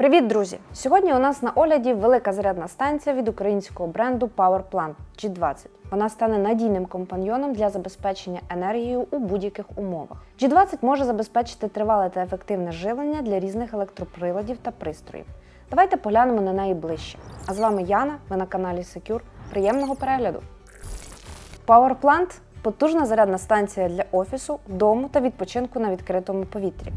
Привіт, друзі! Сьогодні у нас на огляді велика зарядна станція від українського бренду PowerPlant G20. Вона стане надійним компаньйоном для забезпечення енергією у будь-яких умовах. G20 може забезпечити тривале та ефективне живлення для різних електроприладів та пристроїв. Давайте поглянемо на неї ближче. А з вами Яна, ви на каналі Secure. Приємного перегляду! PowerPlant – потужна зарядна станція для офісу, дому та відпочинку на відкритому повітрі.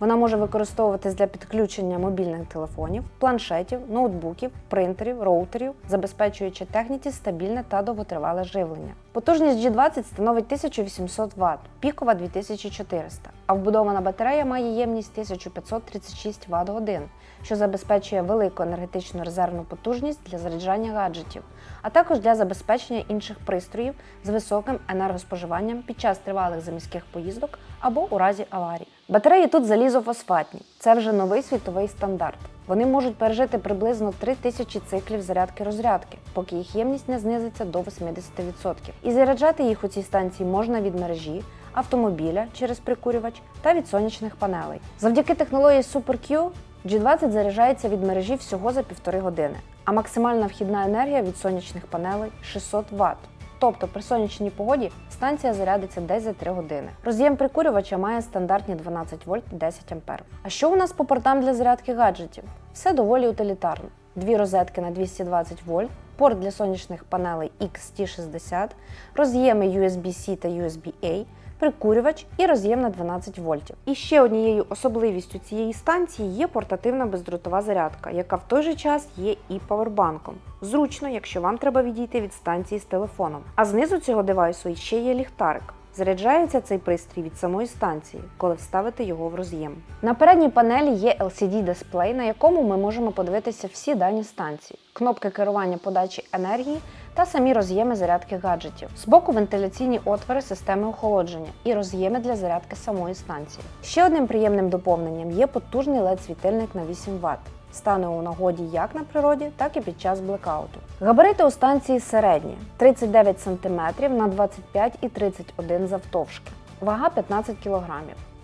Вона може використовуватись для підключення мобільних телефонів, планшетів, ноутбуків, принтерів, роутерів, забезпечуючи техніці стабільне та довготривале живлення. Потужність G20 становить 1800 Вт, пікова 2400, а вбудована батарея має ємність 1536 Вт годин, що забезпечує велику енергетичну резервну потужність для заряджання гаджетів, а також для забезпечення інших пристроїв з високим енергоспоживанням під час тривалих заміських поїздок або у разі аварій. Батареї тут залізофосфатні. Це вже новий світовий стандарт. Вони можуть пережити приблизно 3000 циклів зарядки-розрядки, поки їх ємність не знизиться до 80%. І заряджати їх у цій станції можна від мережі, автомобіля через прикурювач та від сонячних панелей. Завдяки технології SuperQ G20 заряджається від мережі всього за півтори години, а максимальна вхідна енергія від сонячних панелей 600 Вт. Тобто при сонячній погоді станція зарядиться десь за 3 години. Роз'єм прикурювача має стандартні 12 вольт 10 ампер. А що у нас по портам для зарядки гаджетів? Все доволі утилітарно. Дві розетки на 220 вольт, порт для сонячних панелей XT60, роз'єми USB-C та USB-A, прикурювач і роз'єм на 12 вольтів. І ще однією особливістю цієї станції є портативна бездротова зарядка, яка в той же час є і павербанком. Зручно, якщо вам треба відійти від станції з телефоном. А знизу цього девайсу ще є ліхтарик. Заряджається цей пристрій від самої станції, коли вставити його в роз'єм. На передній панелі є LCD-дисплей, на якому ми можемо подивитися всі дані станції, кнопки керування подачі енергії та самі роз'єми зарядки гаджетів. Збоку вентиляційні отвори системи охолодження і роз'єми для зарядки самої станції. Ще одним приємним доповненням є потужний LED-світильник на 8 Вт. Стане у нагоді як на природі, так і під час блекауту. Габарити у станції середні 39 см на 25 і 31 завтовшки. Вага 15 кг.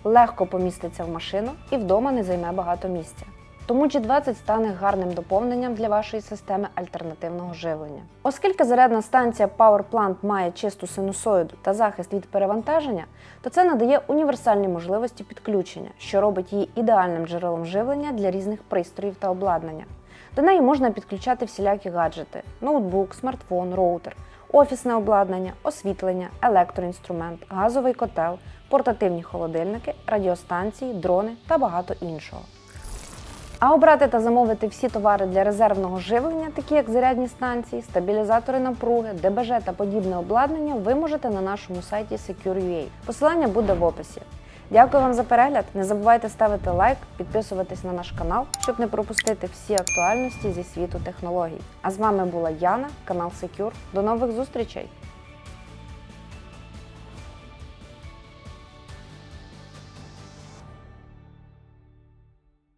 Легко поміститься в машину і вдома не займе багато місця. Тому G20 стане гарним доповненням для вашої системи альтернативного живлення. Оскільки зарядна станція PowerPlant має чисту синусоїду та захист від перевантаження, то це надає універсальні можливості підключення, що робить її ідеальним джерелом живлення для різних пристроїв та обладнання. До неї можна підключати всілякі гаджети: ноутбук, смартфон, роутер, офісне обладнання, освітлення, електроінструмент, газовий котел, портативні холодильники, радіостанції, дрони та багато іншого. А обрати та замовити всі товари для резервного живлення, такі як зарядні станції, стабілізатори напруги, ДБЖ та подібне обладнання, ви можете на нашому сайті Secure.ua. Посилання буде в описі. Дякую вам за перегляд. Не забувайте ставити лайк, підписуватись на наш канал, щоб не пропустити всі актуальності зі світу технологій. А з вами була Яна, канал Secure. До нових зустрічей!